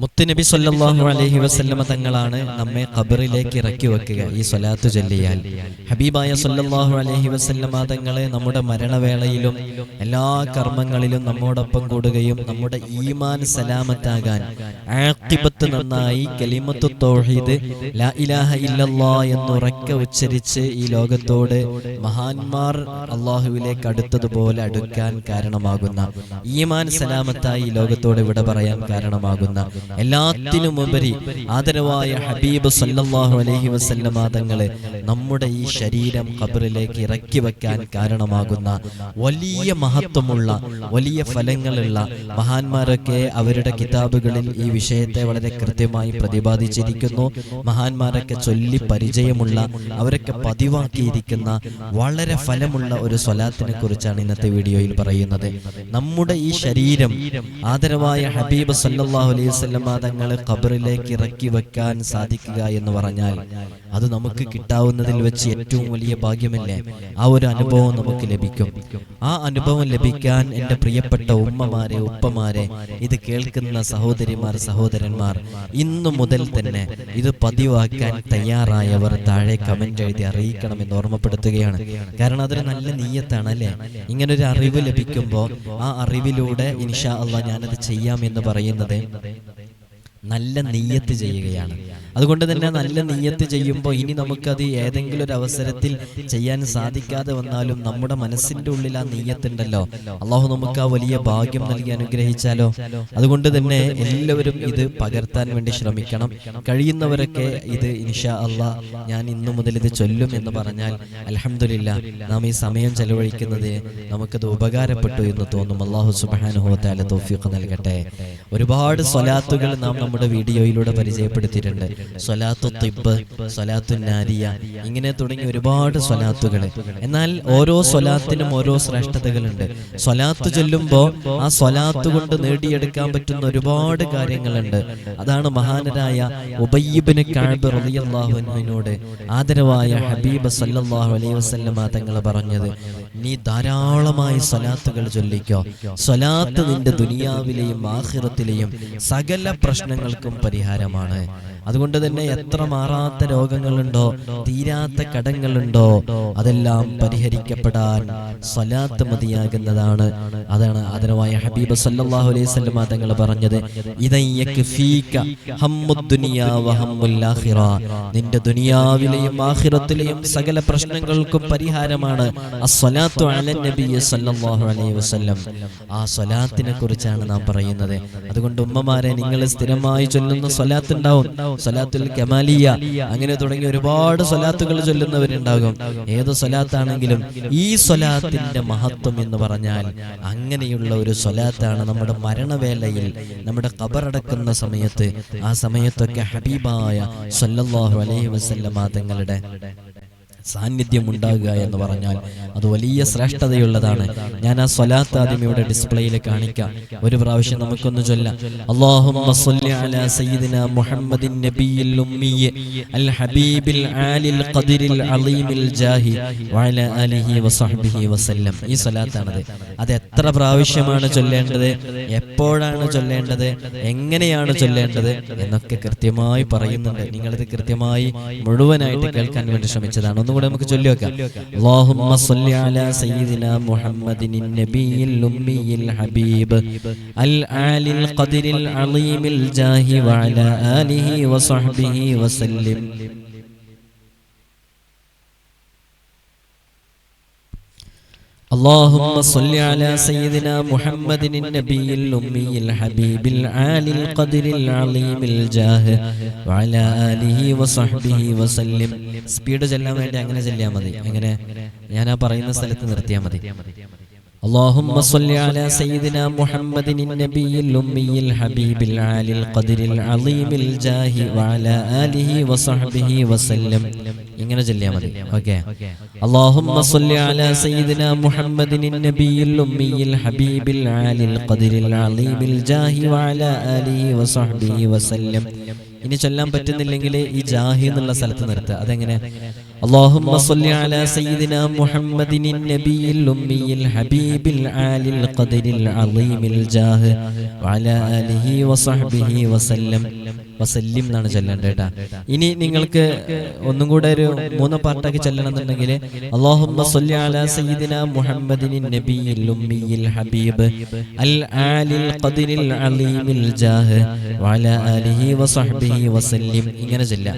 മുത്തുനബി സല്ലല്ലാഹു അലഹി വസ്ല്ലമ തങ്ങളാണ് നമ്മെ ഖബറിലേക്ക് ഇറക്കി വെക്കുക ഈ സ്വലാത്തു ചൊല്ലിയാൽ. ഹബീബായ സല്ലല്ലാഹു അലഹി വസ്ല്ലമ തങ്ങളെ നമ്മുടെ മരണവേളയിലും എല്ലാ കർമ്മങ്ങളിലും നമ്മോടൊപ്പം കൂടുകയും നമ്മുടെ ഈമാൻ സലാമത്താകാൻ ആക്തിപത്ത് നന്നായി കലിമത്തു തൗഹീദ് ലാ ഇലാഹ ഉച്ചരിച്ച് ഈ ലോകത്തോട് മഹാന്മാർ അള്ളാഹുവിലേക്ക് അടുത്തതുപോലെ അടുക്കാൻ കാരണമാകുന്ന ഈമാൻ സലാമത്തായി ഈ ലോകത്തോട് വിട പറയാൻ കാരണമാകുന്ന എല്ലാത്തിനും ഉപരി ആദരവായ ഹബീബ് സല്ലാഹു അലഹി വസല്ലമ തങ്ങളെ നമ്മുടെ ഈ ശരീരം ഖബറിലേക്ക് ഇറക്കി വെക്കാൻ കാരണമാകുന്ന വലിയ മഹത്വമുള്ള വലിയ ഫലങ്ങളുള്ള മഹാന്മാരൊക്കെ അവരുടെ കിതാബുകളിൽ ഈ വിഷയത്തെ വളരെ കൃത്യമായി പ്രതിപാദിച്ചിരിക്കുന്നു. മഹാന്മാരൊക്കെ ചൊല്ലി പരിചയമുള്ള അവരൊക്കെ പതിവാക്കിയിരിക്കുന്ന വളരെ ഫലമുള്ള ഒരു സ്വലാത്തിനെ കുറിച്ചാണ് ഇന്നത്തെ വീഡിയോയിൽ പറയുന്നത്. നമ്മുടെ ഈ ശരീരം ആദരവായ ഹബീബ് സല്ലാഹു അലൈഹി വസല്ലമ തങ്ങളെ ഖബറിലേക്ക് ഇറക്കി വെക്കാൻ സാധിക്കുക എന്ന് പറഞ്ഞാൽ അത് നമുക്ക് കിട്ടാവുന്നതിൽ വെച്ച് ഏറ്റവും വലിയ ഭാഗ്യമല്ലേ? ആ ഒരു അനുഭവം നമുക്ക് ലഭിക്കും. ആ അനുഭവം ലഭിക്കാൻ എന്റെ പ്രിയപ്പെട്ട ഉമ്മമാരെ ഉപ്പമാരെ ഇത് കേൾക്കുന്ന സഹോദരിമാർ സഹോദരന്മാർ ഇന്നു മുതൽ തന്നെ ഇത് പതിവാക്കാൻ തയ്യാറായവർ താഴെ കമന്റ് എഴുതി അറിയിക്കണമെന്ന് ഓർമ്മപ്പെടുത്തുകയാണ്. കാരണം അതൊരു നല്ല നീയത്താണ് അല്ലേ ഇങ്ങനൊരു അറിവ് ലഭിക്കുമ്പോൾ ആ അറിവിലൂടെ ഇൻഷാ അള്ളാഹ് ഞാനത് ചെയ്യാം എന്ന് പറയുന്നത് നല്ല നെയ്യത്ത് ചെയ്യുകയാണ്. അതുകൊണ്ട് തന്നെ നല്ല നെയ്യത്ത് ചെയ്യുമ്പോൾ ഇനി നമുക്കത് ഏതെങ്കിലും ഒരു അവസരത്തിൽ ചെയ്യാൻ സാധിക്കാതെ വന്നാലും നമ്മുടെ മനസ്സിന്റെ ഉള്ളിൽ ആ നെയ്യത്തുണ്ടല്ലോ അള്ളാഹു നമുക്ക് ആ വലിയ ഭാഗ്യം നൽകി അനുഗ്രഹിച്ചാലോ? അതുകൊണ്ട് തന്നെ എല്ലാവരും ഇത് പകർത്താൻ വേണ്ടി ശ്രമിക്കണം. കഴിയുന്നവരൊക്കെ ഇത് ഇൻഷാ അള്ളാഹ് ഞാൻ ഇന്നു മുതൽ ഇത് ചൊല്ലും എന്ന് പറഞ്ഞാൽ അലഹമില്ല നാം ഈ സമയം ചെലവഴിക്കുന്നത് നമുക്കത് ഉപകാരപ്പെട്ടു എന്ന് തോന്നും. അള്ളാഹു സുബാനുഹോത്താല തോഫിക്ക് നൽകട്ടെ. ഒരുപാട് സ്വലാത്തുകൾ നാം നമ്മുടെ വീഡിയോയിലൂടെ പരിചയപ്പെടുത്തിയിട്ടുണ്ട് സ്വലാത്തു തിബ് സ്വലാത്തു നാരിയ ഇങ്ങനെ തുടങ്ങി ഒരുപാട് സ്വലാത്തുകൾ എന്നാൽ ഓരോ സ്വലാത്തിനും ഓരോ ശ്രേഷ്ഠതകളുണ്ട്. സ്വലാത്ത് ചൊല്ലുമ്പോൾ ആ സ്വലാത്ത് കൊണ്ട് നേടിയെടുക്കാൻ പറ്റുന്ന ഒരുപാട് കാര്യങ്ങളുണ്ട്. അതാണ് മഹാനരായ ഉബയ്യബിന് കാബ് റളിയല്ലാഹുവിനോട് ആദരവായ ഹബീബ് സല്ലാഹു അലൈഹി വസല്ലമ തങ്ങൾ പറഞ്ഞത് നീ ധാരാളമായി സ്വലാത്തുകൾ ചൊല്ലിക്കോ. സ്വലാത്ത് നിന്റെ ദുനിയാവിലെയും ആഹിറത്തിലെയും സകല പ്രശ്നങ്ങൾക്കും പരിഹാരമാണ്. അതുകൊണ്ട് തന്നെ എത്ര മാറാത്ത രോഗങ്ങളുണ്ടോ തീരാത്ത കടങ്ങളുണ്ടോ അതെല്ലാം പരിഹരിക്കപ്പെടാൻ സ്വലാത്ത് മതിയാകുന്നതാണ്. അതാണ് അതിനുമായ ഹബീബ് സല്ലല്ലാഹു അലൈഹി വസല്ലം തങ്ങൾ പറഞ്ഞത്. നിന്റെ ദുനിയാവിലെയും ആഹിറത്തിലെയും സകല പ്രശ്നങ്ങൾക്കും പരിഹാരമാണ് ആ കുറിച്ചാണ് നാം പറയുന്നത്. അതുകൊണ്ട് ഉമ്മമാരെ നിങ്ങൾ സ്ഥിരമായി ചൊല്ലുന്ന സ്വലാത്ത് ഉണ്ടാവും. സ്വലാത്തുൽ കമാലിയ. അങ്ങനെ തുടങ്ങി ഒരുപാട് സ്വലാത്തുകൾ ചൊല്ലുന്നവരുണ്ടാകും. ഏത് സ്വലാത്താണെങ്കിലും ഈ സ്വലാത്തിന്റെ മഹത്വം എന്ന് പറഞ്ഞാൽ അങ്ങനെയുള്ള ഒരു സ്വലാത്താണ് നമ്മുടെ മരണവേളയിൽ നമ്മുടെ കബറടക്കുന്ന സമയത്ത്. ആ സമയത്തൊക്കെ ഹബീബായ സല്ലല്ലാഹു അലൈഹി വസല്ലമ തങ്ങളുടെ സാന്നിധ്യം ഉണ്ടാകുക എന്ന് പറഞ്ഞാൽ അത് വലിയ ശ്രേഷ്ഠതയുള്ളതാണ്. ഞാൻ ആ സ്വലാത്ത് ആദ്യം ഇവിടെ ഡിസ്പ്ലേയിൽ കാണിക്കാം. ഒരു പ്രാവശ്യം നമുക്കൊന്ന് ചൊല്ലാം. അല്ലാഹുമ്മ സ്വല്ലി അലാ മുഹമ്മദിൻ നബിയിൽ അൽ ഹബീബിൽ ആലിൽ അലീമിൽ ജാഹി ഈ അത് എത്ര പ്രാവശ്യമാണ് ചൊല്ലേണ്ടത്? എപ്പോഴാണ് ചൊല്ലേണ്ടത്? എങ്ങനെയാണ് ചൊല്ലേണ്ടത്? എന്നൊക്കെ കൃത്യമായി പറയുന്നുണ്ട്. നിങ്ങളിത് കൃത്യമായി മുഴുവനായിട്ട് കേൾക്കാൻ വേണ്ടി ശ്രമിച്ചതാണ്. ഒന്നുകൂടെ നമുക്ക് ചൊല്ലി വെക്കാം. അല്ലാഹുമ്മ സ്വല്ലി അലാ സയ്യിദിനാ മുഹമ്മദിൻ നബിയിൽ ഉമ്മിയിൽ ഹബീബ് അൽ ആലിൽ ഖദിരിൽ അളീമിൽ ജാഹി വഅലാ ആലിഹി വസഹ്ബിഹി വസല്ലം اللهم صل على سيدنا محمد النبي الأمي الحبيب العالي القدر العظيم الجاه وعلى آله وصحبه وسلم സ്പീഡ് ചെല്ലാൻ വേണ്ടി അങ്ങനെ ചെല്ലിയാൽ മതി അങ്ങനെ ഞാൻ ആ പറയുന്ന സ്ഥലത്ത് നിർത്തിയാൽ മതി اللهم صل على سيدنا محمد النبي الأمي الحبيب العالي القدر العظيم الجاه وعلى آله وصحبه وسلم ഇങ്ങനെ ചൊല്ലിയാൽ മതി ഓക്കെ اللهم صل على سيدنا محمد النبي الأمي الحبيب العالي القدر العظيم الجاه وعلى آله وصحبه وسلم ഇനി ചൊല്ലാൻ പറ്റുന്നില്ലെങ്കിൽ ഈ ജാഹി എന്നുള്ള സ്ഥലത്ത് നിർത്തുക അതെങ്ങനെ اللهم صل على سيدنا محمد النبي الأمي الحبيب العالي القدر العظيم الجاه وعلى آله وصحبه وسلم വസല്ലിം എന്നാണ് ചൊല്ലേണ്ടത് കേട്ടാ ഇനി നിങ്ങൾക്ക് ഒന്നും കൂടെ ഒരു മൂന്ന് പാട്ടാക്കി ചെല്ലണം എന്നുണ്ടെങ്കിൽ അള്ളാഹുമ്മ സ്വല്ലി അലാ സയ്യിദിന മുഹമ്മദിൻ നബിയിൽ ഉമ്മിയിൽ ഹബീബ് അൽ ആലിൽ ഖദിരിൽ അലീമിൽ ജാഹ് വഅലാ ആലിഹി വസഹ്ബിഹി വസല്ലിം ഇങ്ങനെ ചൊല്ലാം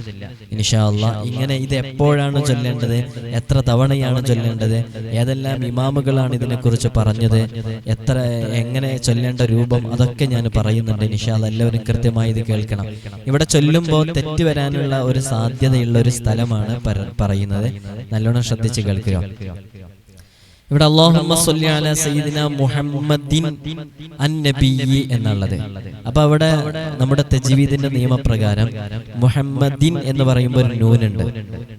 ഇൻഷാ അല്ലാഹ് ഇങ്ങനെ ഇത് എപ്പോഴാണ് ചൊല്ലേണ്ടത്? എത്ര തവണയാണ് ചൊല്ലേണ്ടത്? ഏതെല്ലാം ഇമാമുകളാണ് ഇതിനെക്കുറിച്ച് പറഞ്ഞത്? എത്ര എങ്ങനെ ചൊല്ലേണ്ട രൂപം? അതൊക്കെ ഞാൻ പറയുന്നുണ്ട്. നിഷാദ് എല്ലാവരും കൃത്യമായി ഇത് കേൾക്കണം. ഇവിടെ ചൊല്ലുമ്പോൾ തെറ്റ് വരാനുള്ള ഒരു സാധ്യതയുള്ള ഒരു സ്ഥലമാണ് പറയുന്നത്. നല്ലോണം ശ്രദ്ധിച്ച് കേൾക്കുക. ഇവിടെ അള്ളാഹുമ്മ സ്വല്ലി അലാ സയ്യിദിന മുഹമ്മദിൻ എന്നുള്ളത്. അപ്പൊ അവിടെ നമ്മുടെ തജ്വീദിന്റെ നിയമപ്രകാരം മുഹമ്മദിൻ എന്ന് പറയുമ്പോൾ ഒരു നൂനുണ്ട്.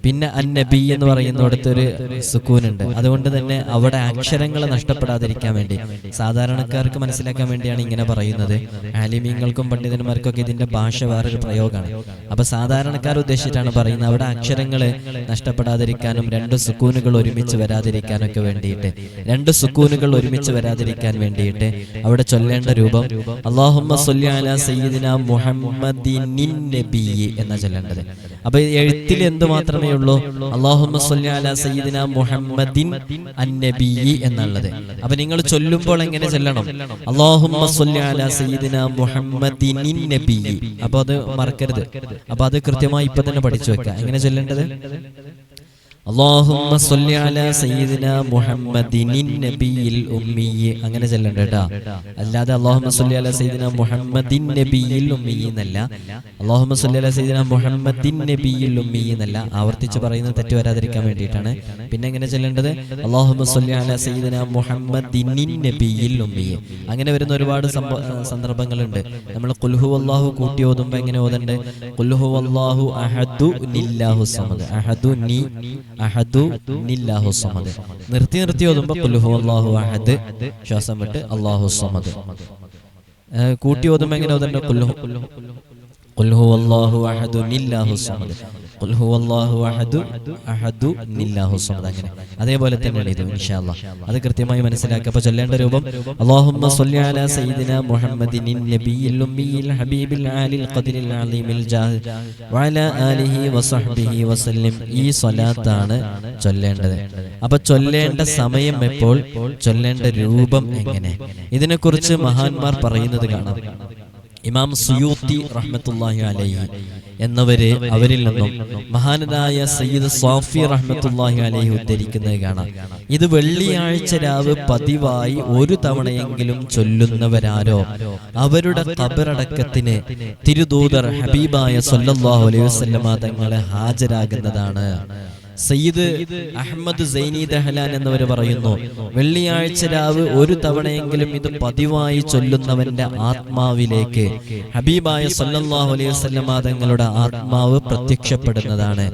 പിന്നെ അൻ നബി എന്ന് പറയുന്നിടത്ത് ഒരു സുക്കൂനുണ്ട്. അതുകൊണ്ട് തന്നെ അവിടെ അക്ഷരങ്ങൾ നഷ്ടപ്പെടാതിരിക്കാൻ വേണ്ടി സാധാരണക്കാർക്ക് മനസ്സിലാക്കാൻ വേണ്ടിയാണ് ഇങ്ങനെ പറയുന്നത്. ആലിമീങ്ങൾക്കും പണ്ഡിതന്മാർക്കൊക്കെ ഇതിന്റെ ഭാഷ വേറൊരു പ്രയോഗമാണ്. അപ്പൊ സാധാരണക്കാർ ഉദ്ദേശിച്ചിട്ടാണ് പറയുന്നത് അവിടെ അക്ഷരങ്ങൾ നഷ്ടപ്പെടാതിരിക്കാനും രണ്ട് സുക്കൂനുകൾ ഒരുമിച്ച് വരാതിരിക്കാനൊക്കെ വേണ്ടിയിട്ട് രണ്ട് സുക്കൂനുകൾ ഒരുമിച്ച് വരാതിരിക്കാൻ വേണ്ടിയിട്ട് അവിടെ ചൊല്ലേണ്ട രൂപം അള്ളാഹുമ്മ സ്വല്ലി അലാ സയ്യിദിന മുഹമ്മദിനിൻ എന്നാ ചൊല്ലേണ്ടത്. അപ്പൊ എഴുത്തിൽ എന്ത് മാത്രമേ ഉള്ളൂ? അള്ളാഹുമ്മ സയ്യിദിന മുഹമ്മദിൻ അൻ നബിയി എന്നുള്ളത്. അപ്പൊ നിങ്ങൾ ചൊല്ലുമ്പോൾ എങ്ങനെ ചൊല്ലണം? അള്ളാഹുമ്മ സ്വല്ലി അലാ സയ്യിദിന അപ്പൊ അത് മറക്കരുത്. അപ്പൊ അത് കൃത്യമായി ഇപ്പൊ തന്നെ പഠിച്ചു വെക്കാം എങ്ങനെ ചൊല്ലേണ്ടത്? اللهم صل على سيدنا محمد النبي الأمي അങ്ങനെ ചെല്ലണ്ട കേട്ടാ അല്ലാതെ അള്ളാഹുമ്മ സല്ലി അലാ സയ്യിദിന മുഹമ്മദിൻ നബിയിൽ ഉമ്മി എന്നല്ല അള്ളാഹുമ്മ സല്ലി അലാ സയ്യിദിന മുഹമ്മദിൻ നബിയിൽ ഉമ്മി എന്നല്ല ആവർത്തിച്ച് പറയുന്നത് തെറ്റ് വരാതിരിക്കാൻ വേണ്ടിയിട്ടാണ് പിന്നെ എങ്ങനെ ചെല്ലേണ്ടത് അള്ളാഹുമ്മ സല്ലി അലാ സയ്യിദിന മുഹമ്മദിൻ നബിയിൽ ഉമ്മി അങ്ങനെ വരുന്ന ഒരുപാട് സംഭവ സന്ദർഭങ്ങളുണ്ട് നമ്മൾ കുൽഹു അള്ളാഹു കൂട്ടി ഓതുമ്പോൾ എങ്ങനെ ഓതണ്ട് കുൽഹു അള്ളാഹു അഹദു നില്ലാഹു സമദ് അഹദു നി സമദ്. നിർത്തി നിർത്തി അഹദ്. ശ്വാസം വിട്ട് അള്ളാഹു സമദ്. കൂട്ടി ഓതുമ്പോ എങ്ങനെ സമദ്. അങ്ങനെ. അതേപോലെ തന്നെയാണ് അത് കൃത്യമായി മനസ്സിലാക്കുക. ചൊല്ലേണ്ട രൂപം അള്ളാഹുമ്മ അലാ ഹബീബിൽ ആലിൽ അലീമിൽ വഅലാ ആലിഹി വസഹ്ബിഹി വസല്ലം ഈ ചൊല്ലേണ്ടത്. അപ്പൊ ചൊല്ലേണ്ട സമയം എപ്പോൾ? ചൊല്ലേണ്ട രൂപം എങ്ങനെ? ഇതിനെക്കുറിച്ച് മഹാന്മാർ പറയുന്നത് കാണാം. ഇമാം സുയൂത്തി റഹ്മത്തുല്ലാഹി അലൈഹി എന്നവരെ അവരിൽ നിന്നും മഹാനായ സയ്യിദ് സാഫി റഹ്മത്തുല്ലാഹി അലൈഹി ഉദ്ധരിക്കുന്നത് കാണാം. ഇത് വെള്ളിയാഴ്ച രാവ് പതിവായി ഒരു തവണയെങ്കിലും ചൊല്ലുന്നവരാരോ? അവരുടെ കബറടക്കത്തിന് തിരുദൂതർ ഹബീബായ സല്ലല്ലാഹു അലൈഹി വസല്ലമ തങ്ങളെ ഹാജരാകുന്നതാണ്. സയ്യിദ് അഹമ്മദ് സൈനി ദഹലാൻ എന്നവർ പറയുന്നു വെള്ളിയാഴ്ച രാവ് ഒരു തവണയെങ്കിലും ഇത് പതിവായി ചൊല്ലുന്നവന്റെ ആത്മാവിലേക്ക് ഹബീബായ സല്ലല്ലാഹു അലൈഹി വസല്ലമ തങ്ങളുടെ ആത്മാവ് പ്രത്യക്ഷപ്പെടുന്നതാണ്.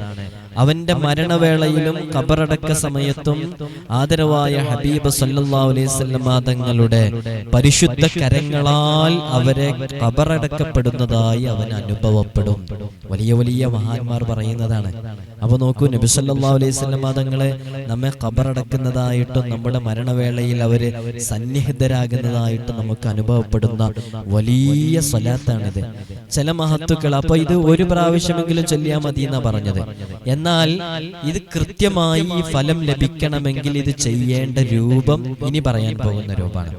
അവന്റെ മരണവേളയിലും കബറടക്ക സമയത്തും ആദരവായ ഹബീബ് വസല്ലമ തങ്ങളുടെ പരിശുദ്ധ കരങ്ങളാൽ അവരെ കബറടക്കപ്പെടുന്നതായി അവൻ അനുഭവപ്പെടും. വലിയ വലിയ മഹാന്മാർ പറയുന്നതാണ്. അപ്പൊ നോക്കൂ നബി സല്ലാ അലൈഹി വസല്ലമ തങ്ങളെ നമ്മെ കബറടക്കുന്നതായിട്ടും നമ്മുടെ മരണവേളയിൽ അവർ സന്നിഹിതരാകുന്നതായിട്ടും നമുക്ക് അനുഭവപ്പെടുന്ന വലിയ സ്വലാത്താണിത്. ചില മഹത്തുക്കൾ അപ്പൊ ഇത് ഒരു പ്രാവശ്യമെങ്കിലും ചൊല്ലിയാൽ മതി എന്നാ പറഞ്ഞത്. എന്നാൽ ഇത് കൃത്യമായി ഫലം ലഭിക്കണമെങ്കിൽ ഇത് ചെയ്യേണ്ട രൂപം ഇനി പറയാൻ പോകുന്ന രൂപമാണ്.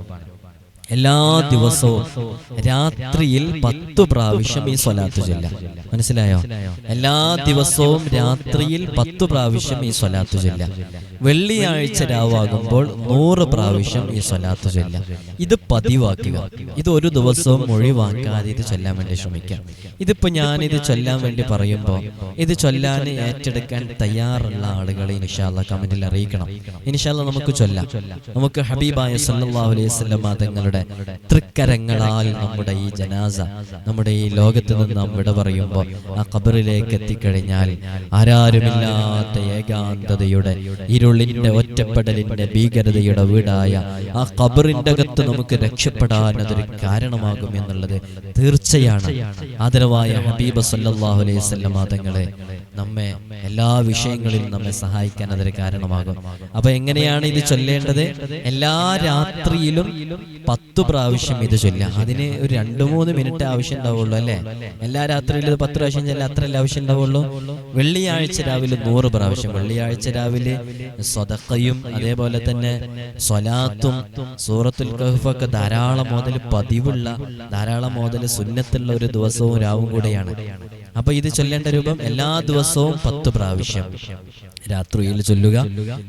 എല്ലാ ദിവസവും രാത്രിയിൽ പത്ത് പ്രാവശ്യം ഈ സ്വലാത്ത് ചൊല്ലാം മനസ്സിലായോ? എല്ലാ ദിവസവും രാത്രിയിൽ പത്ത് പ്രാവശ്യം ഈ സ്വലാത്ത് ചൊല്ലാം വെള്ളിയാഴ്ച രാവാകുമ്പോൾ നൂറ് പ്രാവശ്യം ഈ സ്വലാത്ത് ചൊല്ലാം ഇത് പതിവാക്കുക. ഇത് ഒരു ദിവസവും ഒഴിവാക്കാതെ ഇത് ചൊല്ലാൻ വേണ്ടി ശ്രമിക്കാം ഇതിപ്പോ ഞാൻ ഇത് ചൊല്ലാൻ വേണ്ടി പറയുമ്പോൾ ഇത് ചൊല്ലാൻ ഏറ്റെടുക്കാൻ തയ്യാറുള്ള ആളുകളെ ഇൻഷാല്ല കമന്റിൽ അറിയിക്കണം. ഇൻഷാല്ല നമുക്ക് ചൊല്ലാം. നമുക്ക് ഹബീബായ സല്ലല്ലാഹു അലൈഹി വസല്ലം തങ്ങളുടെ തൃക്കരങ്ങളാൽ നമ്മുടെ ഈ ജനാസ നമ്മുടെ ഈ ലോകത്ത് നിന്ന് നാം വിട പറയുമ്പോൾ ആ ഖബറിലേക്ക് എത്തിക്കഴിഞ്ഞാൽ ആരാരുമില്ലാത്ത ഏകാന്തതയുടെ ഇരുൾ ഇരുളിന്റെ ഒറ്റപ്പെടലിന്റെ ഭീകരതയുടെ വീടായ ആ കബറിന്റെ അകത്ത് നമുക്ക് രക്ഷപ്പെടാൻ അതൊരു കാരണമാകും എന്നുള്ളത് തീർച്ചയാണ്. ആദരവായ ഹബീബ് സല്ലല്ലാഹു അലൈഹി സ്വല്ലം തങ്ങളെ നമ്മെ എല്ലാ വിഷയങ്ങളിലും നമ്മെ സഹായിക്കാൻ അതൊരു കാരണമാകും. അപ്പൊ എങ്ങനെയാണ് ഇത് ചൊല്ലേണ്ടത്? എല്ലാ രാത്രിയിലും പത്ത് പ്രാവശ്യം ഇത് ചൊല്ലാം അതിന് ഒരു രണ്ടു മൂന്ന് മിനിറ്റ് ആവശ്യം ഉണ്ടാവുള്ളൂ അല്ലെ? എല്ലാ രാത്രിയിലും പത്ത് പ്രാവശ്യം ചെല്ലാം അത്രയല്ലേ ആവശ്യം ഉണ്ടാവുള്ളൂ. വെള്ളിയാഴ്ച രാവിലെ നൂറ് പ്രാവശ്യം. വെള്ളിയാഴ്ച രാവിലെ സ്വതക്കയും അതേപോലെ തന്നെ സ്വലാത്തും സൂറത്തുൽ കഹഫൊക്കെ ധാരാളം മുതൽ പതിവുള്ള ധാരാളം മുതൽ സുന്നത്തുള്ള ഒരു ദിവസവും രാവും കൂടെയാണ്. അപ്പൊ ഇത് ചൊല്ലേണ്ട രൂപം എല്ലാ ദിവസവും പത്ത് പ്രാവശ്യം രാത്രിയിൽ ചൊല്ലുക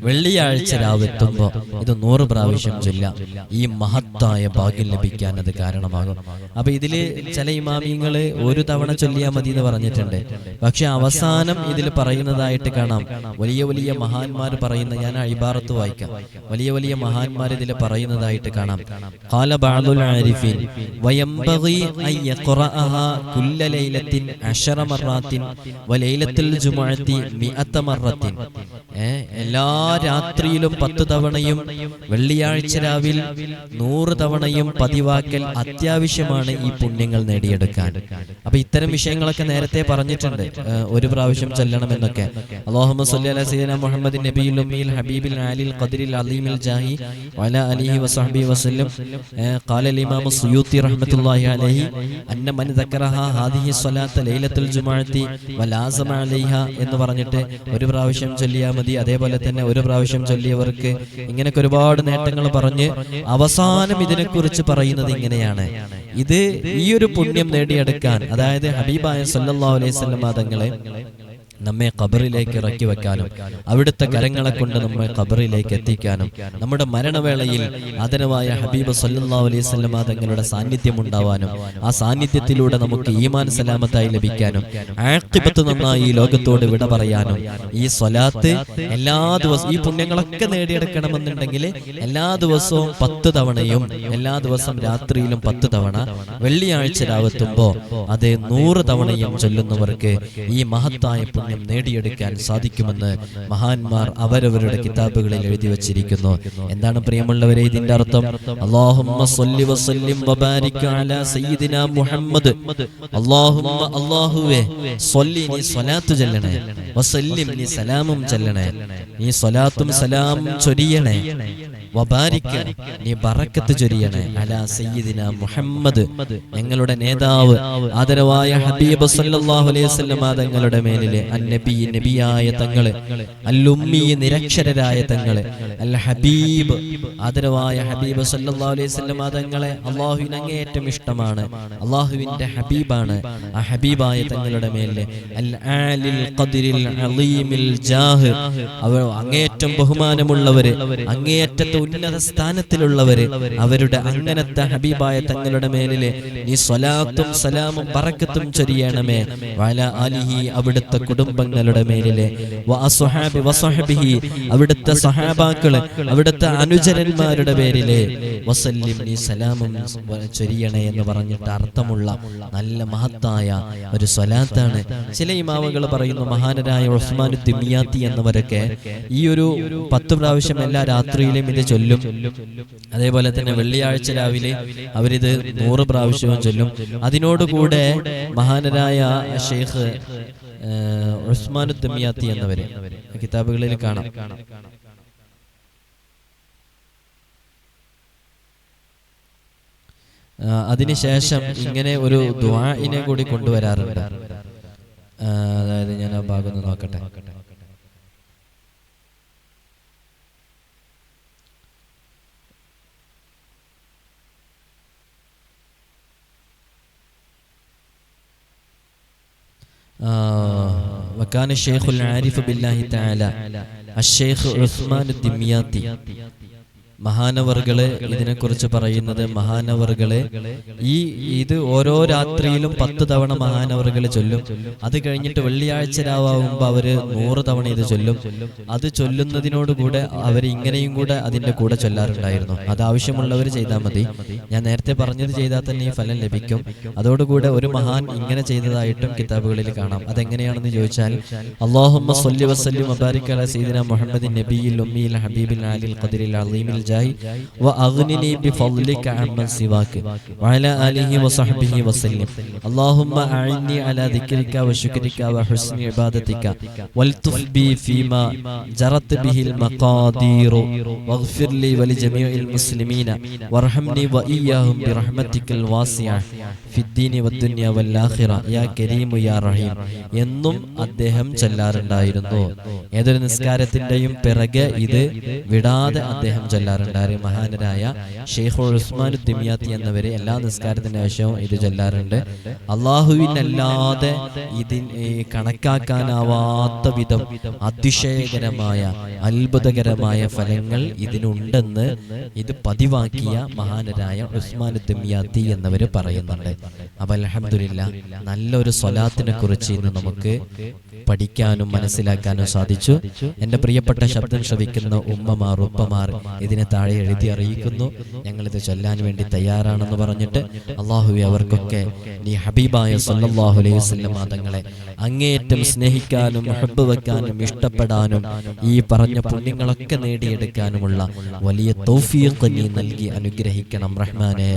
വെള്ളിയാഴ്ച രാവെത്തുമ്പോ ഇത് നൂറ് പ്രാവശ്യം ചൊല്ലാം ഈ മഹത്തായ ഭാഗ്യം ലഭിക്കാൻ അത് കാരണമാകും അപ്പൊ ഇതില് ചില ഇമാമിങ്ങള് ഒരു തവണ ചൊല്ലിയാൽ മതി എന്ന് പറഞ്ഞിട്ടുണ്ട് പക്ഷെ അവസാനം ഇതിൽ പറയുന്നതായിട്ട് കാണാം വലിയ വലിയ മഹാന്മാർ പറയുന്ന ഞാൻ അഴിബാറത്ത് വായിക്കാം വലിയ വലിയ മഹാന്മാർ ഇതിൽ പറയുന്നതായിട്ട് കാണാം قال بعض العارفين وينبغي أن يقرأها كل ليلة عشر مرات وليلة الجمعة مئة مرة ഏ, എല്ലാ രാത്രിയിലും പത്ത് തവണയും വെള്ളിയാഴ്ച രാവിൽ നൂറ് തവണയും പതിവാക്കൽ അത്യാവശ്യമാണ് ഈ പുണ്യങ്ങൾ നേടിയെടുക്കാൻ അപ്പൊ ഇത്തരം വിഷയങ്ങളൊക്കെ നേരത്തെ പറഞ്ഞിട്ടുണ്ട് ഏ, ഒരു പ്രാവശ്യം ചൊല്ലണമെന്നൊക്കെ അള്ളാഹുമ്മ സല്ലി അലാ സയ്യിദന മുഹമ്മദ് നബിയിൽ ഉമ്മിയിൽ ഹബീബിൽ ആലിൽ ഖദരിൽ അലീമിൽ ജാഹി വല അലിഹി വസഹബി വസല്ലം ഏ, ഖാല الإمام السيوطي رحمة الله عليه أن من ذكرها هذه الصلاة അലൈഹ എന്ന് പറഞ്ഞിട്ട് ഒരു പ്രാവശ്യം ചൊല്ലിയാൽ മതി. അതേപോലെ തന്നെ ഒരു പ്രാവശ്യം ചൊല്ലിയവർക്ക് ഇങ്ങനെയൊക്കെ ഒരുപാട് നേട്ടങ്ങൾ പറഞ്ഞ് അവസാനം ഇതിനെക്കുറിച്ച് പറയുന്നത് ഇങ്ങനെയാണ്. ഇത് ഈ ഒരു പുണ്യം നേടിയെടുക്കാൻ അതായത് ഹബീബായ സല്ലാ അലൈഹി സ്വലം തങ്ങളെ നമ്മെ ഖബറിലേക്ക് ഇറക്കി വെക്കാനും അവിടുത്തെ കരങ്ങളെ കൊണ്ട് നമ്മെ ഖബറിലേക്ക് എത്തിക്കാനും നമ്മുടെ മരണവേളയിൽ ആദരവായ ഹബീബ് സല്ലാ അലൈഹി വസല്ലം തങ്ങളുടെ സാന്നിധ്യം ഉണ്ടാവാനും ആ സാന്നിധ്യത്തിലൂടെ നമുക്ക് ഈമാൻ സലാമത്തായി ലഭിക്കാനും ആഖിബത്ത് നന്നായി ഈ ലോകത്തോട് വിട പറയാനും ഈ സ്വലാത്ത് എല്ലാ ദിവസവും ഈ പുണ്യങ്ങളൊക്കെ നേടിയെടുക്കണമെന്നുണ്ടെങ്കിൽ എല്ലാ ദിവസവും പത്ത് തവണയും എല്ലാ ദിവസം രാത്രിയിലും പത്ത് തവണ വെള്ളിയാഴ്ച രാവത്തുമ്പോ അത് നൂറ് തവണയും ചൊല്ലുന്നവർക്ക് ഈ മഹത്തായ പുണ്യം നേടിയെടുക്കാൻ സാധിക്കുമെന്ന് മഹാന്മാർ അവരവരുടെ കിതാബുകളിൽ എഴുതി വച്ചിരിക്കുന്നു. എന്താണ് പ്രിയമുള്ളവരെ ഇതിന്റെ അർത്ഥം? അല്ലാഹുമ്മ സ്വല്ലി വസല്ലിം വബാരിക അലാ മുഹമ്മദ്. അല്ലാഹുവേ സല്ലി നീ ചൊല്ലണേ നീ സലാമും നീ സ്വലാത്തും സലാമും ചൊരിയണേ. വബാരിക്ക നീ ബറക്കത്ത് ചൊരിയണേ. അലാ സയ്യിദിന മുഹമ്മദ്. ഞങ്ങളുടെ നേതാവ് ആദരവായ ഹബീബ് സല്ലല്ലാഹു അലൈഹി വസല്ലം തങ്ങളുടെ മേലിലെ അന്നബി നബിയായ തങ്ങൾ അല്ലുമ്മി നിരക്ഷരരായ തങ്ങൾ അൽ ഹബീബ് ആദരവായ ഹബീബ് സല്ലല്ലാഹു അലൈഹി വസല്ലം തങ്ങളെ അള്ളാഹുവിന് അങ്ങേയറ്റം ഇഷ്ടമാണ്. അള്ളാഹുവിന്റെ ഹബീബാണ്. ആ ഹബീബായ തങ്ങളുടെ മേലിലെ അൽ ആലിൽ ഖദ്രിൽ അലീമിൽ ജാഹ്. അവർ അങ്ങേയറ്റം ബഹുമാനമുള്ളവര് അങ്ങേയറ്റത്തെ ഉന്നത സ്ഥാനത്തിലുള്ളവര് അവരുടെ അങ്ങനത്തെ ഹബീബായ തങ്ങളുടെ മേലിൽ നീ സ്വലാത്തും സലാമും പറക്കത്തും ചൊരിയണമേ വല അലിഹി അവിടുത്തെ കുടുംബങ്ങളുടെ മേലിലെ അവിടുത്തെ സഹാബാക്കൾ അവിടുത്തെ അനുചരന്മാരുടെ പേരിലെ വസല്ലിം നീ സലാമും ചൊരിയണേ എന്ന് പറഞ്ഞിട്ട് അർത്ഥമുള്ള നല്ല മഹത്തായ ഒരു സ്വലാത്താണ്. ചില ഇമാമുകൾ പറയുന്നു മഹാനരായ ഉസ്മാനു ദിമിയാത്തി എന്നവരൊക്കെ ഈ ഒരു പത്ത് പ്രാവശ്യം എല്ലാ രാത്രിയിലും ഇത് ചൊല്ലും. അതേപോലെ തന്നെ വെള്ളിയാഴ്ച രാവിലെ അവരിത് നൂറ് പ്രാവശ്യവും ചൊല്ലും. അതിനോടുകൂടെ മഹാനരായ ഷെയ്ഖ് ഉസ്മാൻ ദിമിയാത്തി എന്നവര് കിതാബുകളിൽ കാണാം. അതിനുശേഷം ഇങ്ങനെ ഒരു ദ്വാഇനെ കൂടി കൊണ്ടുവരാറുണ്ട്. അതായത് ഞാൻ ആ ഭാഗം നോക്കട്ടെ നോക്കട്ടെ. وكان الشيخ العارف بالله تعالى الشيخ عثمان الدمياطي. മഹാനവറുകൾ ഇതിനെക്കുറിച്ച് പറയുന്നത് മഹാനവറുകളെ ഈ ഇത് ഓരോ രാത്രിയിലും പത്ത് തവണ മഹാനവറുകൾ ചൊല്ലും. അത് കഴിഞ്ഞിട്ട് വെള്ളിയാഴ്ച രാവുമ്പോൾ അവർ നൂറ് തവണ ഇത് ചൊല്ലും. അത് ചൊല്ലുന്നതിനോടുകൂടെ അവർ ഇങ്ങനെയും കൂടെ അതിന്റെ കൂടെ ചൊല്ലാറുണ്ടായിരുന്നു. അത് ആവശ്യമുള്ളവർ ചെയ്താൽ മതി. ഞാൻ നേരത്തെ പറഞ്ഞത് ചെയ്താൽ തന്നെ ഈ ഫലം ലഭിക്കും. അതോടുകൂടെ ഒരു മഹാൻ ഇങ്ങനെ ചെയ്തതായിട്ടും കിതാബുകളിൽ കാണാം. അതെങ്ങനെയാണെന്ന് ചോദിച്ചാൽ അള്ളാഹുമ്മ സ്വല്ലി വസ്ലിം മബാരിക് അല സീദന മുഹമ്മദ് നബിയിൽ ഉമ്മിയിൽ ഹബീബിൽ അലിൽ ഖദറിൽ അലീമിൽ النجاي وأغنني بفضلك عمن سواك وعلى آله وصحبه وسلم اللهم أعني على ذكرك وشكرك وحسن عبادتك والتف بي فيما جرت به المقادير واغفر لي ولجميع المسلمين وارحمني وإياهم برحمتك الواسعة ഫിദ്ദീനി വദ്ദുന്യ വല്ലാഹിറ യാ കരീമു യാ റഹീം. എന്നും അദ്ദേഹം ചെല്ലാറുണ്ടായിരുന്നു. ഏതൊരു നിസ്കാരത്തിന്റെയും പിറകെ ഇത് വിടാതെ അദ്ദേഹം ചെല്ലാറുണ്ടായിരുന്നു. മഹാനരായ ഷെയ്ഖുൽ ഉസ്മാൻ ദിമിയാത്തി എന്നവരെ എല്ലാ നിസ്കാരത്തിന് ശേഷവും ഇത് ചെല്ലാറുണ്ട്. അള്ളാഹുവിനല്ലാതെ ഇതിന് കണക്കാക്കാനാവാത്ത വിധം അതിശയകരമായ അത്ഭുതകരമായ ഫലങ്ങൾ ഇതിനുണ്ടെന്ന് ഇത് പതിവാക്കിയ മഹാനരായ ഉസ്മാൻ ദിമിയാത്തി എന്നവർ പറയുന്നുണ്ട്. അപ്പൊ അലഹമില്ല നല്ലൊരു സ്വലാത്തിനെ കുറിച്ച് ഇന്ന് നമുക്ക് പഠിക്കാനും മനസ്സിലാക്കാനും സാധിച്ചു. എന്റെ പ്രിയപ്പെട്ട ശബ്ദം ശ്രവിക്കുന്ന ഉമ്മമാർ ഉപ്പമാർ ഇതിനെ താഴെ എഴുതി അറിയിക്കുന്നു. ഞങ്ങളിത് ചൊല്ലാൻ വേണ്ടി തയ്യാറാണെന്ന് പറഞ്ഞിട്ട് അള്ളാഹു അവർക്കൊക്കെ നീ ഹബീബായ സല്ലല്ലാഹു അലൈഹി തങ്ങളെ അങ്ങേയറ്റം സ്നേഹിക്കാനും ഹബ്ബ് വെക്കാനും ഇഷ്ടപ്പെടാനും ഈ പറഞ്ഞ പുണ്യങ്ങളൊക്കെ നേടിയെടുക്കാനുമുള്ള വലിയ തോഫിയൊക്കെ നീ നൽകി അനുഗ്രഹിക്കണം റഹ്മാനെ.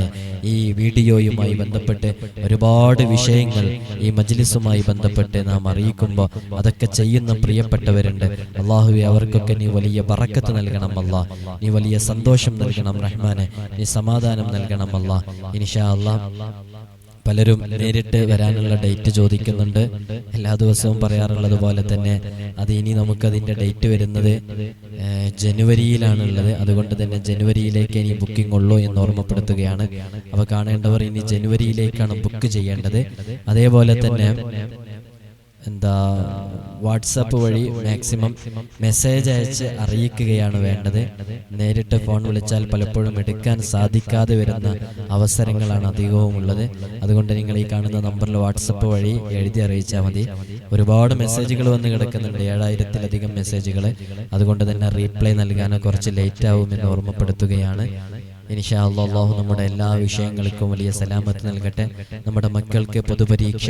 ഈ വീഡിയോയുമായി ബന്ധപ്പെട്ട് ഒരുപാട് വിഷയങ്ങൾ ഈ മജ്ലിസുമായി ബന്ധപ്പെട്ട് നാം അറിയിക്കുമ്പോൾ അതൊക്കെ ചെയ്യുന്ന പ്രിയപ്പെട്ടവരുണ്ട്. അള്ളാഹുവെ അവർക്കൊക്കെ നീ വലിയ പറക്കത്ത് നൽകണം അല്ല. നീ വലിയ സന്തോഷം നൽകണം റഹ്മാനെ. നീ സമാധാനം നൽകണം അല്ല. ഇൻഷാ അല്ലാ പലരും നേരിട്ട് വരാനുള്ള ഡേറ്റ് ചോദിക്കുന്നുണ്ട്. എല്ലാ ദിവസവും പറയാറുള്ളത് പോലെ തന്നെ അത് ഇനി നമുക്കതിന്റെ ഡേറ്റ് വരുന്നത് ജനുവരിയിലാണ് ജനുവരിയിലാണുള്ളത്. അതുകൊണ്ട് തന്നെ ജനുവരിയിലേക്ക് ഇനി ബുക്കിംഗ് ഉള്ളൂ എന്ന് ഓർമ്മപ്പെടുത്തുകയാണ്. അപ്പോൾ കാണേണ്ടവർ ഇനി ജനുവരിയിലേക്കാണ് ബുക്ക് ചെയ്യേണ്ടത്. അതേപോലെ തന്നെ എന്താ വാട്സാപ്പ് വഴി മാക്സിമം മെസ്സേജ് അയച്ച് അറിയിക്കുകയാണ് വേണ്ടത്. നേരിട്ട് ഫോൺ വിളിച്ചാൽ പലപ്പോഴും എടുക്കാൻ സാധിക്കാതെ വരുന്ന അവസരങ്ങളാണ് അധികവും ഉള്ളത് അതുകൊണ്ട് നിങ്ങൾ ഈ കാണുന്ന നമ്പറിൽ വാട്സപ്പ് വഴി എഴുതി അറിയിച്ചാൽ മതി. ഒരുപാട് മെസ്സേജുകൾ വന്ന് കിടക്കുന്നുണ്ട്. ഏഴായിരത്തിലധികം മെസ്സേജുകൾ അതുകൊണ്ട് തന്നെ റീപ്ലൈ നൽകാനോ കുറച്ച് ലേറ്റ് ആവുമെന്ന് ഓർമ്മപ്പെടുത്തുകയാണ്. അള്ളാഹു നമ്മുടെ എല്ലാ വിഷയങ്ങൾക്കും വലിയ സലാമത്ത് നൽകട്ടെ. നമ്മുടെ മക്കൾക്ക് പൊതുപരീക്ഷ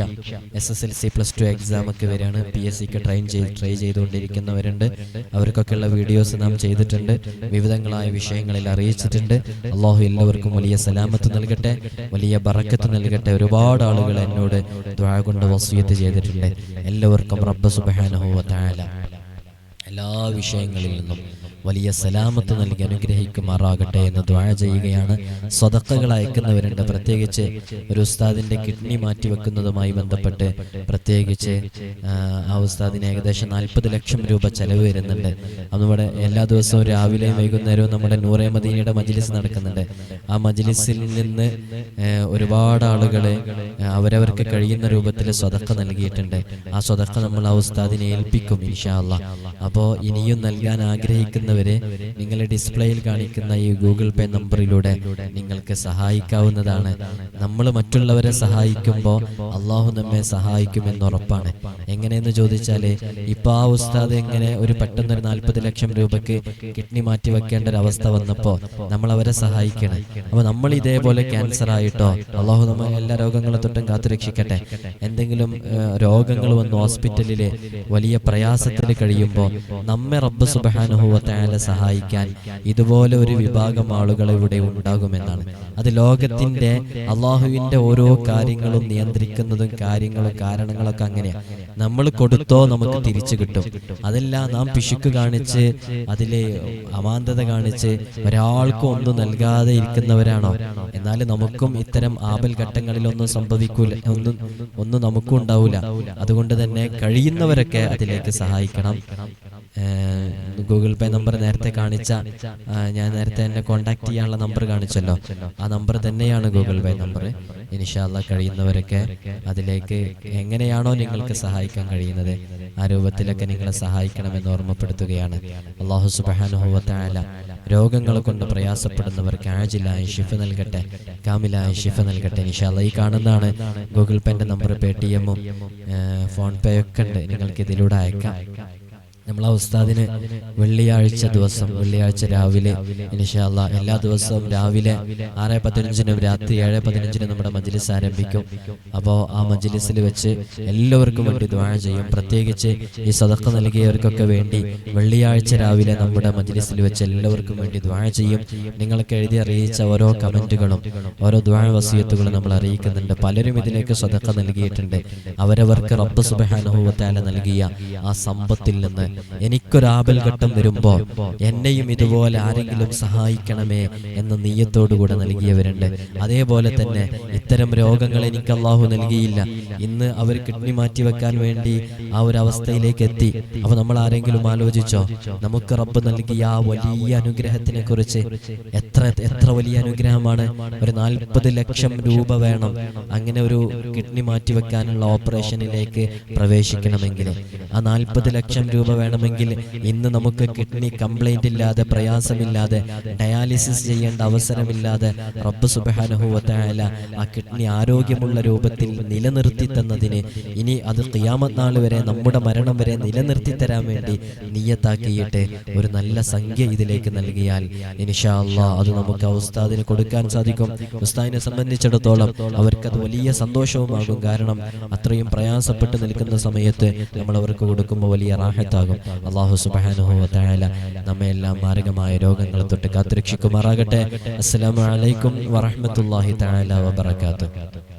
S S L C plus two exam ഒക്കെ വരികയാണ് പി എസ് സിക്ക് ട്രെയിൻ ചെയ്ത് ട്രൈ ചെയ്തുകൊണ്ടിരിക്കുന്നവരുണ്ട്. അവർക്കൊക്കെയുള്ള വീഡിയോസ് നാം ചെയ്തിട്ടുണ്ട്. വിവിധങ്ങളായ വിഷയങ്ങളിൽ അറിയിച്ചിട്ടുണ്ട്. അള്ളാഹു എല്ലാവർക്കും വലിയ സലാമത്ത് നൽകട്ടെ. വലിയ ബറക്കത്ത് നൽകട്ടെ. ഒരുപാട് ആളുകൾ എന്നോട് ദ്വാ കൊണ്ട് വസൂയത്ത് ചെയ്തിട്ടുണ്ട്. എല്ലാവർക്കും റബ്ബ് സുബാനഹു തആല. എല്ലാ വിഷയങ്ങളിൽ നിന്നും വലിയ സലാമത്ത് നൽകി അനുഗ്രഹിക്കുമാറാകട്ടെ എന്ന് ദ്വാര ചെയ്യുകയാണ്. സ്വതക്കകൾ അയക്കുന്നവരുണ്ട്. പ്രത്യേകിച്ച് ഒരു ഉസ്താദിന്റെ കിഡ്നി മാറ്റിവെക്കുന്നതുമായി ബന്ധപ്പെട്ട് പ്രത്യേകിച്ച് ആ, ഉസ്താദിന് ഏകദേശം നാൽപ്പത് ലക്ഷം രൂപ ചെലവ് വരുന്നുണ്ട്. നമ്മുടെ എല്ലാ ദിവസവും രാവിലെയും വൈകുന്നേരവും നമ്മുടെ നൂറേ മദീനയുടെ മജ്ലിസ് നടക്കുന്നുണ്ട്. ആ മജിലിസിൽ നിന്ന് ഒരുപാട് ആളുകൾ അവരവർക്ക് കഴിയുന്ന രൂപത്തിൽ സ്വതക്ക നൽകിയിട്ടുണ്ട്. ആ സ്വതക്ക നമ്മൾ ആ ഉസ്താദിനെ ഏൽപ്പിക്കും ഇൻഷാ അല്ലാ അപ്പോൾ ഇനിയും നൽകാൻ ആഗ്രഹിക്കുന്നവരെ നിങ്ങളുടെ ഡിസ്പ്ലേയിൽ കാണിക്കുന്ന ഈ ഗൂഗിൾ പേ നമ്പറിലൂടെ നിങ്ങൾക്ക് സഹായിക്കാവുന്നതാണ്. നമ്മൾ മറ്റുള്ളവരെ സഹായിക്കുമ്പോൾ അള്ളാഹു നമ്മെ സഹായിക്കുമെന്ന് ഉറപ്പാണ്. എങ്ങനെയെന്ന് ചോദിച്ചാൽ ഇപ്പൊ ആ ഉസ്താദ് എങ്ങനെ ഒരു പെട്ടെന്ന് ഒരു നാൽപ്പത് ലക്ഷം രൂപക്ക് കിഡ്നി മാറ്റി വെക്കേണ്ട ഒരു അവസ്ഥ വന്നപ്പോൾ നമ്മൾ അവരെ സഹായിക്കണം. അപ്പൊ നമ്മൾ ഇതേപോലെ ക്യാൻസർ ആയിട്ടോ അള്ളാഹു നമ്മൾ എല്ലാ രോഗങ്ങളെ തൊട്ടും കാത്തുരക്ഷിക്കട്ടെ എന്തെങ്കിലും രോഗങ്ങൾ വന്ന് ഹോസ്പിറ്റലിൽ വലിയ പ്രയാസത്തിൽ കഴിയുമ്പോൾ നമ്മെ റബ്ബ് സുബാനുഭവത്തായാലെ സഹായിക്കാൻ ഇതുപോലെ ഒരു വിഭാഗം ആളുകൾ ഇവിടെ ഉണ്ടാകുമെന്നാണ്. അത് ലോകത്തിന്റെ അള്ളാഹുവിന്റെ ഓരോ കാര്യങ്ങളും നിയന്ത്രിക്കുന്നതും കാര്യങ്ങളും കാരണങ്ങളൊക്കെ അങ്ങനെയാണ് നമ്മൾ കൊടുത്തോ നമുക്ക് തിരിച്ചു കിട്ടും. അതല്ല നാം പിശുക്ക് കാണിച്ച് അതിലെ അമാന്തത കാണിച്ച് ഒരാൾക്കും ഒന്നും നൽകാതെ ഇരിക്കുന്നവരാണോ? എന്നാൽ നമുക്കും ഇത്തരം ആപൽ ഘട്ടങ്ങളിലൊന്നും സംഭവിക്കൂല. ഒന്നും ഒന്നും നമുക്കും ഉണ്ടാവില്ല അതുകൊണ്ട് തന്നെ കഴിയുന്നവരൊക്കെ അതിലേക്ക് സഹായിക്കണം. ഗൂഗിൾ പേ നമ്പർ നേരത്തെ കാണിച്ച ഞാൻ നേരത്തെ എന്നെ കോണ്ടാക്ട് ചെയ്യാനുള്ള നമ്പർ കാണിച്ചല്ലോ. ആ നമ്പർ തന്നെയാണ് ഗൂഗിൾ പേ നമ്പർ. ഇനിഷാല്ല കഴിയുന്നവരൊക്കെ അതിലേക്ക് എങ്ങനെയാണോ നിങ്ങൾക്ക് സഹായിക്കാൻ കഴിയുന്നത് ആ രൂപത്തിലൊക്കെ നിങ്ങളെ സഹായിക്കണമെന്ന് ഓർമ്മപ്പെടുത്തുകയാണ്. അള്ളാഹു സുബാനുഭവത്തായ രോഗങ്ങൾ കൊണ്ട് പ്രയാസപ്പെടുന്നവർക്ക് ആജിലായ ഷിഫ നൽകട്ടെ കാമിലായ ഷിഫ നൽകട്ടെ. ഇനിഷാല്ല ഈ കാണുന്നതാണ് ഗൂഗിൾ പേന്റെ നമ്പർ പേ ടി എമ്മും ഫോൺ പേ ഒക്കെ ഉണ്ട്. നിങ്ങൾക്ക് ഇതിലൂടെ അയക്കാം. നമ്മളെ ഉസ്താദിന് വെള്ളിയാഴ്ച ദിവസം വെള്ളിയാഴ്ച രാവിലെ ഇൻഷാല്ല എല്ലാ ദിവസവും രാവിലെ ആറ് പതിനഞ്ചിനും രാത്രി ഏഴ് പതിനഞ്ചിനും നമ്മുടെ മജ്ലിസ് ആരംഭിക്കും. അപ്പോൾ ആ മജ്ലിസിൽ വെച്ച് എല്ലാവർക്കും വേണ്ടി ദ്വാഴ ചെയ്യും. പ്രത്യേകിച്ച് ഈ സദക്ക നൽകിയവർക്കൊക്കെ വേണ്ടി വെള്ളിയാഴ്ച രാവിലെ നമ്മുടെ മജ്ലിസിൽ വെച്ച് എല്ലാവർക്കും വേണ്ടി ദ്വാഴ ചെയ്യും. നിങ്ങൾക്ക് എഴുതി അറിയിച്ച ഓരോ കമന്റുകളും ഓരോ ദ്വാഴ വസീയത്തുകളും നമ്മൾ അറിയിക്കുന്നുണ്ട്. പലരും ഇതിലേക്ക് സദക്ക നൽകിയിട്ടുണ്ട്. അവരവർക്ക് റബ്ബ് സുബഹാനുഭവത്താല നൽകിയ ആ സമ്പത്തിൽ നിന്ന് എനിക്കൊരാപൽ ഘട്ടം വരുമ്പോൾ എന്നെയും ഇതുപോലെ ആരെങ്കിലും സഹായിക്കണമേ എന്ന നീയത്തോടുകൂടെ നൽകിയവരുണ്ട്. അതേപോലെ തന്നെ ഇത്തരം രോഗങ്ങൾ എനിക്ക് അള്ളാഹു നൽകിയില്ല. ഇന്ന് അവർ കിഡ്നി മാറ്റി വെക്കാൻ വേണ്ടി ആ ഒരു അവസ്ഥയിലേക്ക് എത്തി. അപ്പൊ നമ്മൾ ആരെങ്കിലും ആലോചിച്ചോ? നമുക്ക് റബ്ബ് നൽകിയ ആ വലിയ അനുഗ്രഹത്തിനെ കുറിച്ച് എത്ര എത്ര വലിയ അനുഗ്രഹമാണ്? ഒരു നാൽപ്പത് ലക്ഷം രൂപ വേണം. അങ്ങനെ ഒരു കിഡ്നി മാറ്റി വെക്കാനുള്ള ഓപ്പറേഷനിലേക്ക് പ്രവേശിക്കണമെങ്കിൽ ആ നാൽപ്പത് ലക്ഷം രൂപ വേണമെങ്കിൽ ഇന്ന് നമുക്ക് കിഡ്നി കംപ്ലൈന്റ് ഇല്ലാതെ പ്രയാസമില്ലാതെ ഡയാലിസിസ് ചെയ്യേണ്ട അവസരമില്ലാതെ റബ്ബ് സുബാനുഭവത്തായാല ആ കിഡ്നി ആരോഗ്യമുള്ള രൂപത്തിൽ നിലനിർത്തി തന്നതിന് ഇനി അത് ഖിയാമത്ത് നാൾ വരെ നമ്മുടെ മരണം വരെ നിലനിർത്തി തരാൻ വേണ്ടി നീയത്താക്കിയിട്ട് ഒരു നല്ല സംഖ്യ ഇതിലേക്ക് നൽകിയാൽ അള്ളാ അത് നമുക്ക് ഉസ്താദിന് കൊടുക്കാൻ സാധിക്കും. ഉസ്താദിനെ സംബന്ധിച്ചിടത്തോളം അവർക്കത് വലിയ സന്തോഷവുമാകും. കാരണം അത്രയും പ്രയാസപ്പെട്ട് നിൽക്കുന്ന സമയത്ത് നമ്മൾ അവർക്ക് കൊടുക്കുമ്പോൾ വലിയ റാഹത്താകും. അള്ളാഹു സുബാനുഹുല നമ്മെ എല്ലാം മാരകമായ രോഗങ്ങൾ തൊട്ട് കാത്തുരക്ഷിക്കുമാറാകട്ടെ. അസ്സലാമു അലൈക്കും വറഹ്മത്തുള്ളാഹി തആല വബറകാതുഹു.